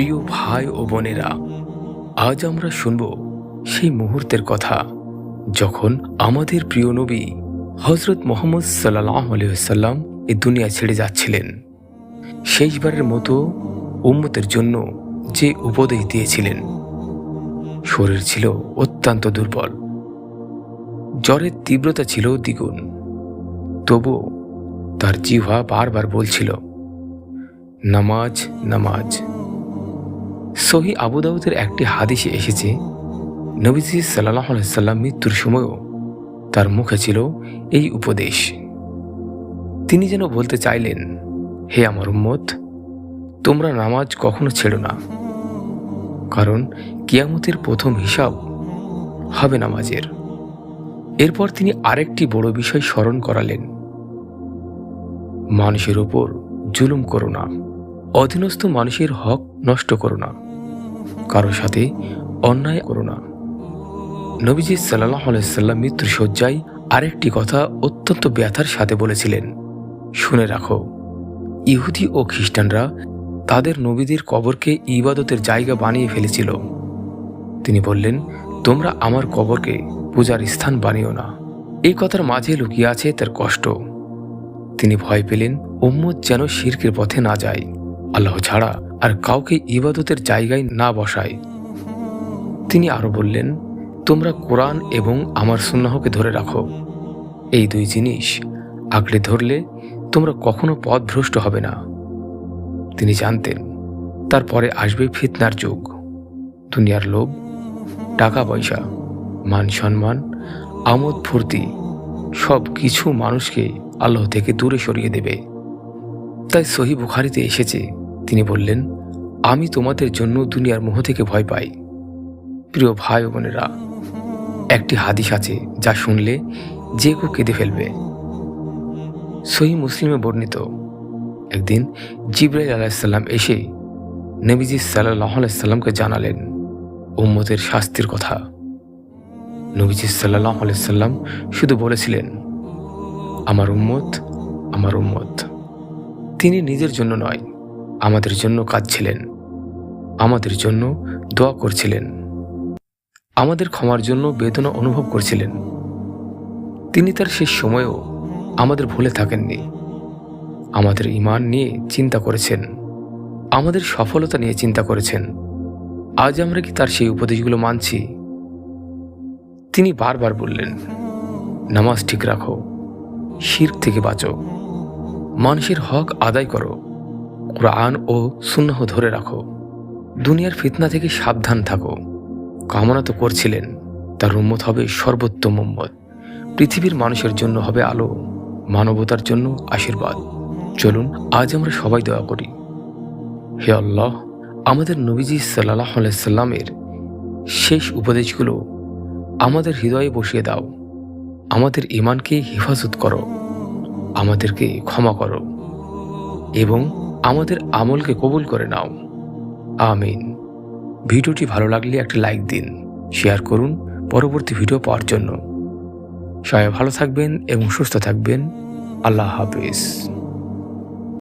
প্রিয় ভাই ও বোনেরা, আজ আমরা শুনব সেই মুহূর্তের কথা যখন আমাদের প্রিয় নবী হজরত মোহাম্মদ সাল্লাহ আলহাম এই দুনিয়া ছেড়ে যাচ্ছিলেন। শেষবারের মতো উম্মতের জন্য যে উপদেশ দিয়েছিলেন, শরীর ছিল অত্যন্ত দুর্বল, জ্বরের তীব্রতা ছিল দ্বিগুণ তবুও তার জিহ্বা বারবার বলছিল, নামাজ নামাজ। সহি আবুদাউদের একটি হাদিসে এসেছে নবীজি সাল্লাহ সাল্লাম মৃত্যুর সময়ও তার মুখে ছিল এই উপদেশ। তিনি যেন বলতে চাইলেন, হে আমার উম্মত, তোমরা নামাজ কখনো ছেড়ো না, কারণ কিয়ামতের প্রথম হিসাব হবে নামাজের। এরপর তিনি আরেকটি বড় বিষয় স্মরণ করালেন, মানুষের ওপর জুলুম করো না, অধীনস্থ মানুষের হক নষ্ট করো না। কারও সাথে অন্যায় করো না। নবীজি সাল্লাহ আলাইসাল্লাম মৃত্যুর আরেকটি কথা অত্যন্ত ব্যথার সাথে বলেছিলেন, শুনে রাখো, ইহুদি ও খ্রিস্টানরা তাদের নবীদের কবরকে ইবাদতের জায়গা বানিয়ে ফেলেছিল। তিনি বললেন, তোমরা আমার কবরকে পূজার স্থান বানিও না। এই কথার মাঝে লুকিয়ে আছে তার কষ্ট। তিনি ভয় পেলেন, উম্মত যেন শিরকের পথে না যায়। আল্লাহ ছাড়া আর কাউকে ইবাদতের জায়গায় না বসায়। তিনি আরও বললেন, তোমরা কোরআন এবং আমার সুন্নাহকে ধরে রাখো। এই দুই জিনিস আঁকড়ে ধরলে তোমরা কখনো পথভ্রষ্ট হবে না। তিনি জানতেন, তারপরে আসবে ফিতনার যুগ। দুনিয়ার লোভ টাকা পয়সা মান সম্মান আমোদ, ফুর্তি সব কিছু মানুষকে আল্লাহ থেকে দূরে সরিয়ে দেবে। তাই সহি বুখারিতে এসেছে তিনি বললেন, আমি তোমাদের জন্য দুনিয়ার মোহ থেকে ভয় পাই। প্রিয় ভাই ও বোনেরা, একটি হাদিস আছে যা শুনলে যে কেউ কেঁদে ফেলবে। সহি মুসলিমে বর্ণিত, একদিন জিব্রাইল আলাহিসাল্লাম এসে নবীজি সাল্লাহ আলাইসাল্লামকে জানালেন, উম্মতের শাস্তির কথা। নবীজি সাল্লাহ আলাইসাল্লাম শুধু বলেছিলেন, আমার উম্মত আমার উম্মত। তিনি নিজের জন্য নয় আমাদের জন্য কাঁদছিলেন। আমাদের জন্য দোয়া করছিলেন। আমাদের ক্ষমার জন্য বেদনা অনুভব করছিলেন। তিনি তার শেষ সময়েও আমাদের ভুলে থাকেননি। আমাদের ইমান নিয়ে চিন্তা করেছেন। আমাদের সফলতা নিয়ে চিন্তা করেছেন। আজ আমরা কি তার সেই উপদেশগুলো মানছি? তিনি বারবার বললেন, নামাজ ঠিক রাখো শির থেকে বাঁচো। মানুষের হক আদায় করো। কোরআন ও সুন্নাহ ধরে রাখো। দুনিয়ার ফিতনা থেকে সাবধান থাকো। কামনা তো করছিলেন, তার উম্মত হবে সর্বোত্তম উম্মত। পৃথিবীর মানুষের জন্য হবে আলো, মানবতার জন্য আশীর্বাদ। চলুন, আজ আমরা সবাই দোয়া করি। হে আল্লাহ, আমাদের নবীজি সাল্লাহ সাল্লামের শেষ উপদেশগুলো আমাদের হৃদয়ে বসিয়ে দাও। আমাদের ইমানকে হেফাজত করো। আমাদেরকে ক্ষমা করো। এবং আমাদের আমলকে কবুল করে নাও। আমিন। ভিডিওটি ভালো লাগলে একটা লাইক দিন, শেয়ার করুন, পরবর্তী ভিডিও পাওয়ার জন্য। সবাই ভালো থাকবেন এবং সুস্থ থাকবেন। আল্লাহ হাফিজ।